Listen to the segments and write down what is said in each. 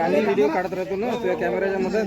आम्ही व्हिडिओ काढत राहतो ना तुझ्या कॅमेऱ्याच्या मदत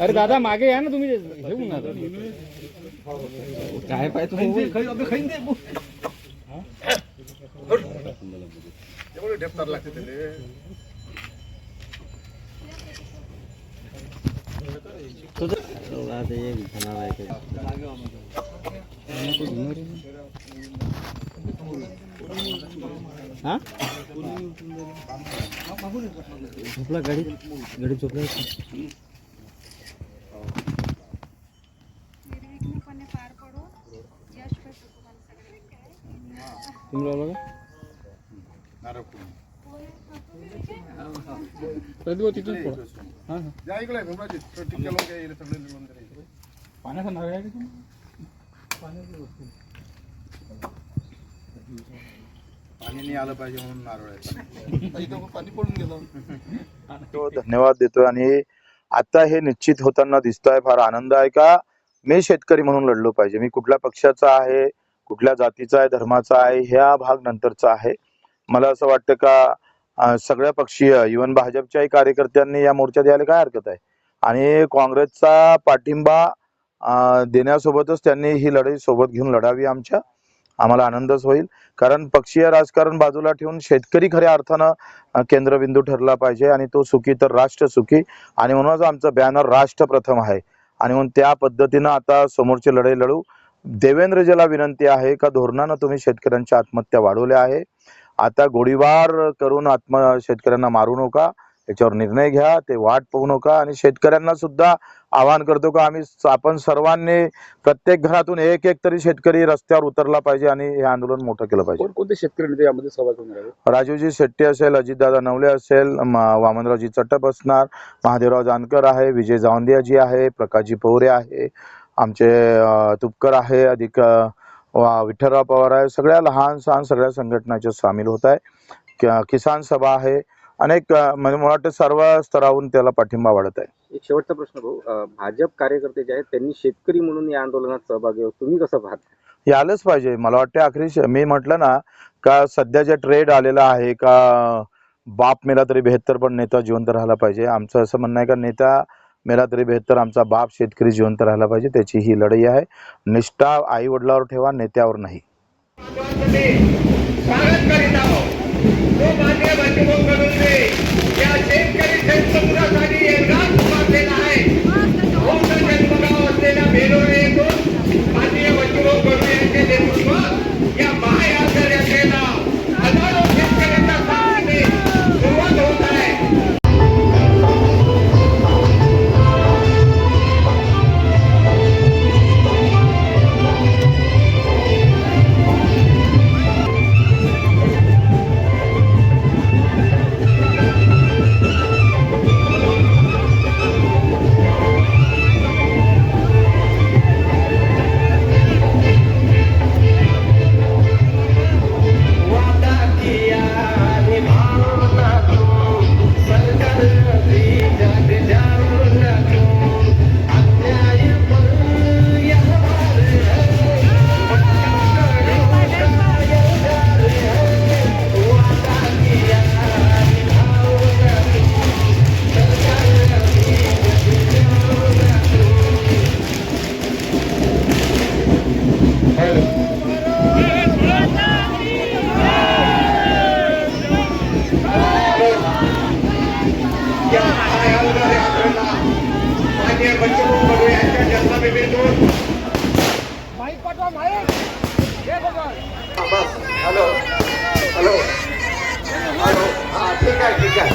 अरे दादा मागे या ना तुम्ही. होऊन आता. काय पाहिजे हा झोपला निर्विघ्नपणे पार पडो यश भेटो तुम्हाला सगळ्यांना तुम्ही लावला का प्रतिभा तिथून फोड हा हा पाण्याचा नारळ आहे का तुम्ही? पाणी नाही आलं पाहिजे म्हणून नारळ आहे. पाणी पडून गेलं. तो धन्यवाद देतोय आणि आता हे निश्चित होताना दिसतंय फार आनंद आहे का? मी शेतकरी म्हणून लढलो पाहिजे. मी कुठल्या पक्षाचा आहे कुठल्या जातीचा आहे धर्माचा आहे ह्या भाग नंतरचा आहे. मला असं वाटतं का सगळ्या पक्षीय इवन भाजपच्याही कार्यकर्त्यांनी या मोर्चात यायला काय हरकत आहे? आणि काँग्रेसचा पाठिंबा अं, देण्यासोबतच त्यांनी ही लढाई सोबत घेऊन लढावी आमच्या. आम्हाला आनंदच होईल. कारण पक्षीय राजकारण बाजूला ठेवून शेतकरी खऱ्या अर्थानं केंद्रबिंदू ठरला पाहिजे आणि तो सुखी तर राष्ट्र सुखी. आणि म्हणूनच आमचं बॅनर राष्ट्र प्रथम आहे. आणि म्हणून त्या पद्धतीनं आता समोरची लढाई लढू. देवेंद्रजीला विनंती आहे का धोरणानं तुम्ही शेतकऱ्यांच्या आत्महत्या वाढवल्या आहे. आता गोळीबार करून आत्म शेतकऱ्यांना मारू नका. याच्यावर निर्णय घ्या ते वाट पाहू नका आणि शेतकऱ्यांना सुद्धा आवाहन करतो का आम्ही आपण सर्वांनी प्रत्येक घरातून एक एक तरी शेतकरी रस्त्यावर उतरला पाहिजे आणि हे आंदोलन मोठं केलं पाहिजे कोणते शेतकरी नेते यामध्ये सहभागी होणार? राजूजी शेट्टी असेल अजितदादा नवले असेल वामनरावजी चट्टप असणार महादेवराव जानकर आहे विजय जावंदियाजी आहे प्रकाशजी पवरे आहे आमचे तुपकर आहे अधिक विठ्ठलराव पवार आहे सगळ्या लहान सहान सगळ्या संघटनाचे सामील होत आहे किसान सभा आहे अनेक म्हणजे मला वाटतं सर्व स्तरावरून त्याला पाठिंबा वाढत आहे. एक शेवटचा प्रश्न भाऊ भाजप कार्यकर्ते जे आहेत त्यांनी शेतकरी म्हणून या आंदोलनात सहभागी होत तुम्ही कसं पाहता? यायलाच पाहिजे. मला वाटतं आखरी श- मी म्हटलं ना का सध्या जे ट्रेड आलेला आहे का बाप मेला तरी बेहत्तर पण नेता जिवंत राहायला पाहिजे. आमचं असं म्हणणं आहे का नेता मेला तरी बेहत्तर आमचा बाप शेतकरी जिवंत राहायला पाहिजे. त्याची ही लढाई आहे. निष्ठा आई वडिलावर ठेवा नेत्यावर नाही. स्वागत हॅलो हॅलो हॅलो हा ठीक आहे ठीक आहे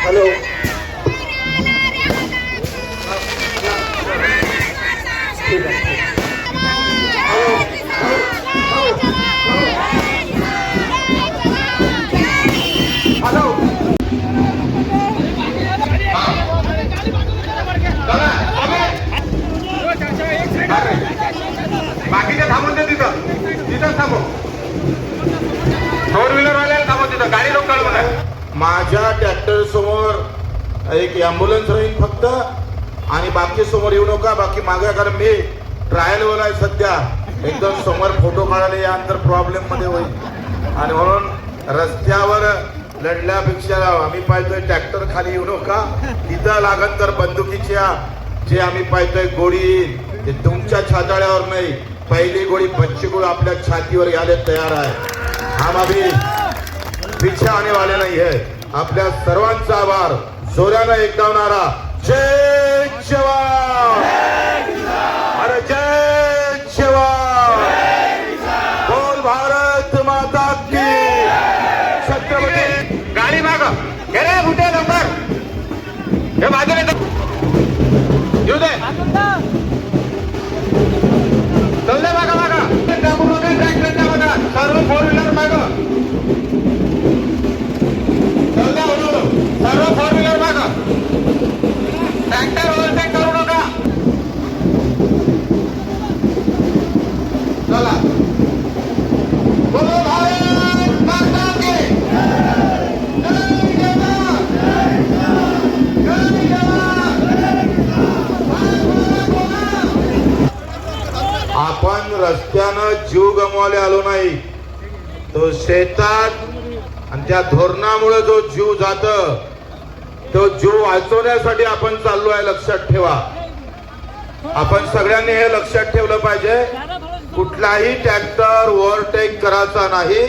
हॅलो ठीक आहे माझ्या ट्रॅक्टर समोर एक ॲम्ब्युलन्स राहील फक्त. आणि बाकी समोर येऊ नका बाकी मागे कारण मी ट्रायलवर आहे सध्या. एकदम समोर फोटो काढायला यानंतर प्रॉब्लेममध्ये होईल. आणि म्हणून रस्त्यावर लढल्यापेक्षा आम्ही पाहतोय ट्रॅक्टर खाली येऊ नका. तिथं लागत तर बंदुकीच्या जे आम्ही पाहतोय गोळी येईल ते तुमच्या छाताळ्यावर नाही. पहिली गोळी बच्ची गोळ आपल्या छातीवर यायला तयार आहे. हा बाबी पीछे आने वाले नहीं है आपल्या सर्वांचा आभार जोरानं एकदा नारा जय जवान. अरे जय जवान. बोल भारत माता की. छत्रपती. गाडी माग. घे रे कुठे नंबर हे बाजूला येतो. येऊ दे. चल दे मागा मागा. टाकू मागा. सर्व फोर व्हीलर माग. रस्त्यानं जीव गमवायला आलो नाही. तो शेतात आणि त्या धोरणामुळे जो जीव जात तो जीव वाचवण्यासाठी आपण चाललो आहे लक्षात ठेवा. आपण सगळ्यांनी हे लक्षात ठेवलं पाहिजे कुठलाही ट्रॅक्टर ओव्हरटेक करायचा नाही.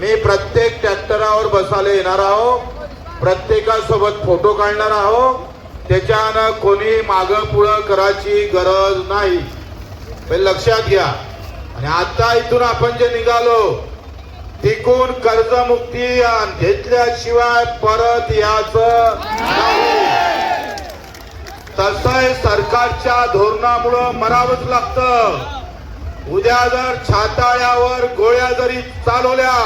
मी प्रत्येक ट्रॅक्टरावर बसायला येणार आहो प्रत्येकासोबत फोटो काढणार आहो त्याच्यानं कोणी माग पुढं करायची गरज नाही. हे लक्षात घ्या. आणि आता इथून आपण जे निघालो तिकून कर्जमुक्ती घेतल्याशिवाय परत याचं तसंय सरकारच्या धोरणामुळं मरावंच लागतं. उद्या जर छाताळ्यावर गोळ्या जरी चालवल्या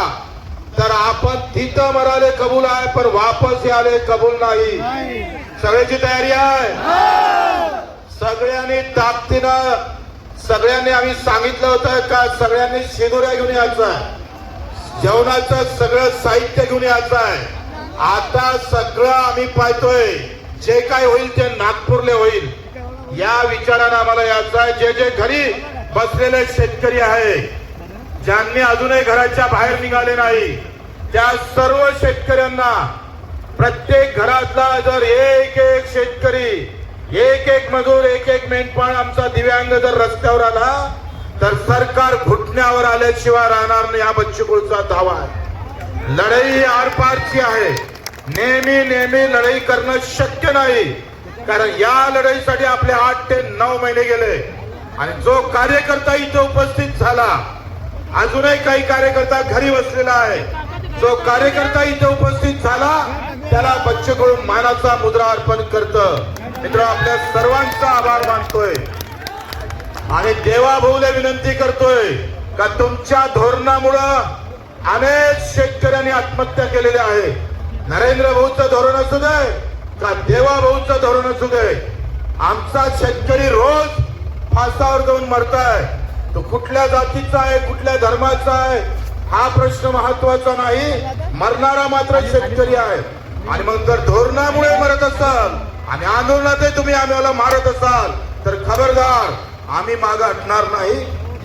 तर आपण तिथं मराले कबूल आहे पण वापस याले कबूल नाही. सगळ्याची तयारी आहे? सगळ्यांनी ताकदीनं सगळ्यांनी आम्ही सांगितलं होतं का सगळ्यांनी शिदोऱ्या घेऊन यायचं आहे. जेवणाचं सगळं साहित्य घेऊन यायचं आहे. आता सगळं आम्ही पाहतोय. जे काय होईल ते नागपूरले होईल. या विचारानं आम्हाला यायचं आहे. जे जे घरी बसलेले शेतकरी आहे ज्यांनी अजूनही घराच्या बाहेर निघाले नाही त्या सर्व शेतकऱ्यांना प्रत्येक घरातला जर एक एक शेतकरी एक एक मजूर एक एक मेंढपाळ आमचा दिव्यांग जर रस्त्यावर आला तर सरकार घुटण्यावर आल्याशिवाय राहणार नाही हा बच्चूकुळचा धावा आहे. लढाई आरपारची आहे. नेहमी नेहमी लढाई करणं शक्य नाही. कारण या लढाईसाठी आपले आठ ते नऊ महिने गेले. आणि जो कार्यकर्ता इथे उपस्थित झाला अजूनही काही कार्यकर्ता घरी बसलेला आहे. जो कार्यकर्ता इथे उपस्थित झाला त्याला बच्चू मानाचा मुद्रा अर्पण करतो. मित्र आपल्या सर्वांचा आभार मानतोय. आणि देवाभाऊला विनंती करतोय का तुमच्या धोरणामुळं अनेक शेतकऱ्यांनी आत्महत्या केलेल्या आहे. नरेंद्र भाऊचं धोरण असू दे का देवाभाऊचं धोरण असू दे आमचा शेतकरी रोज फासावर जाऊन मरताय. तो कुठल्या जातीचा आहे कुठल्या धर्माचा आहे हा प्रश्न महत्त्वाचा नाही. मरणारा मात्र शेतकरी आहे. आणि मग जर धोरणामुळे मरत असाल आणि आंदोलनातही तुम्ही आम्हाला मारत असाल तर खबरदार आम्ही माग हटणार नाही.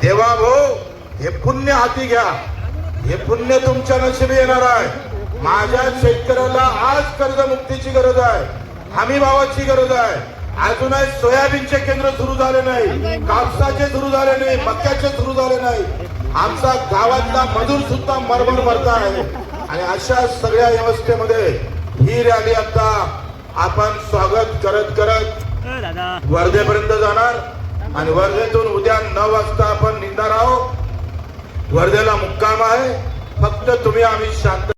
देवा भाऊ हे पुण्य हाती घ्या. हे पुण्य तुमच्या नशिबी येणार आहे. माझ्या शेतकऱ्याला आज कर्जमुक्तीची गरज आहे. हमी भावाची गरज आहे. अजूनही सोयाबीनचे केंद्र सुरू झाले नाही. कापसाचे सुरू झाले नाही. मक्याचे सुरू झाले नाही. आमचा गावातला मजूर सुद्धा मरमर मरता आहे. आणि अशा सगळ्या व्यवस्थेमध्ये ही रॅली आता आपण स्वागत करत करत वर्धेपर्यंत जाणार आणि वर्धेतून उद्या नऊ वाजता आपण निघणार आहोत. वर्धेला मुक्काम आहे. फक्त तुम्ही आम्ही शांत